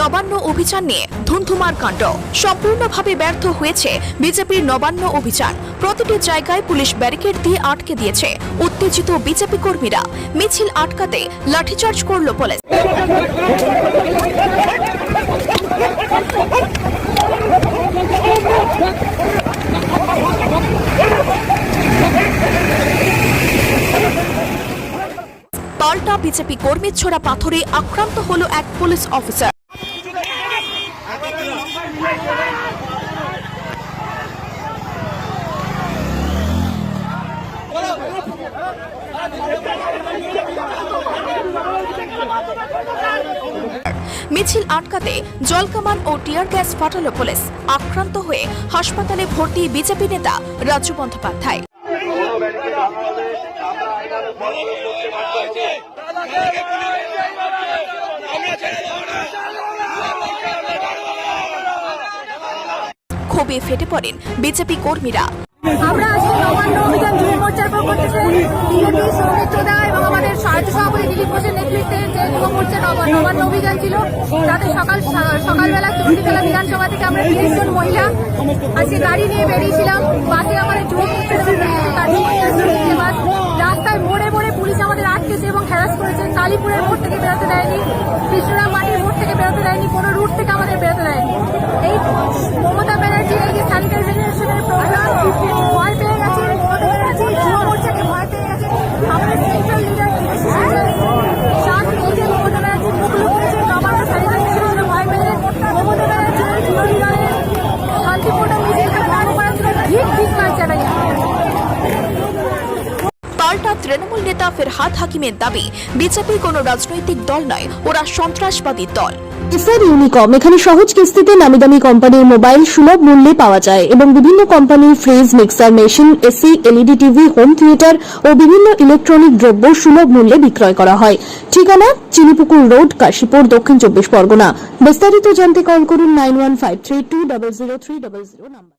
নবান্ন অভিযান নিয়ে ধুন্ধুমার কাণ্ড। সম্পূর্ণভাবে ব্যর্থ হয়েছে বিজেপির নবান্ন অভিযান। প্রতিটি জায়গায় পুলিশ ব্যারিকেড দিয়ে আটকে দিয়েছে। উত্তেজিত বিজেপি কর্মীরা মিছিল আটকাতে লাঠিচার্জ করল পুলিশ। পাল্টা বিজেপি কর্মীর ছোড়া পাথরে আক্রান্ত হল এক পুলিশ অফিসার। মিছিল আটকাতে জলকামান ও টিয়ার গ্যাস ফাটালো পুলিশ। আক্রান্ত হয়ে হাসপাতালে ভর্তি বিজেপি নেতা রাজু বন্দ্যোপাধ্যায়। ক্ষোভে ফেটে পড়েন বিজেপি কর্মীরা। আমরা আজকে নবান্ন অভিযান যুব মোর্চার পক্ষ থেকে বিজেপি, সৌমিত্র চোদা এবং আমাদের সাহায্য সভাপতি দিলীপ ঘোষের নেতৃত্বে যে যুব মোর্চা নব- নবান্ন অভিযান ছিল, তাতে সকাল সকালবেলা চণ্ডীতলা বিধানসভা থেকে আমরা তিরিশ জন মহিলা আজকে গাড়ি নিয়ে বেরিয়েছিলাম। বাসে আমাদের যুব মোর্চার রাস্তায় মোড়ে মোড়ে পুলিশ আমাদের আটকেছে এবং হ্যারাস করেছে। কালীপুরের মোড় থেকে বেরোতে দেয়নি। কৃষ্ণরাম তৃণমূল নেতা ফেরহাদ হাকিমের দাবি বিজেপি কোনো রাজনৈতিক দল নয়, ওরা সন্ত্রাসবাদী দল। এসআর ইউনিকম, এখানে সহজ কিস্তিতে নামি দামি কোম্পানির মোবাইল সুলভ মূল্যে পাওয়া যায় এবং বিভিন্ন কোম্পানির fridge, mixer machine, AC, LED TV, home theatre ও বিভিন্ন ইলেকট্রনিক দ্রব্য সুলভ মূল্যে বিক্রয় করা হয়। ঠিকানা, চিনিপুকুর রোড, কাশীপুর, দক্ষিণ চব্বিশ পরগনা। বিস্তারিত জানতে কল করুন nine one five three two double zero three double zero number.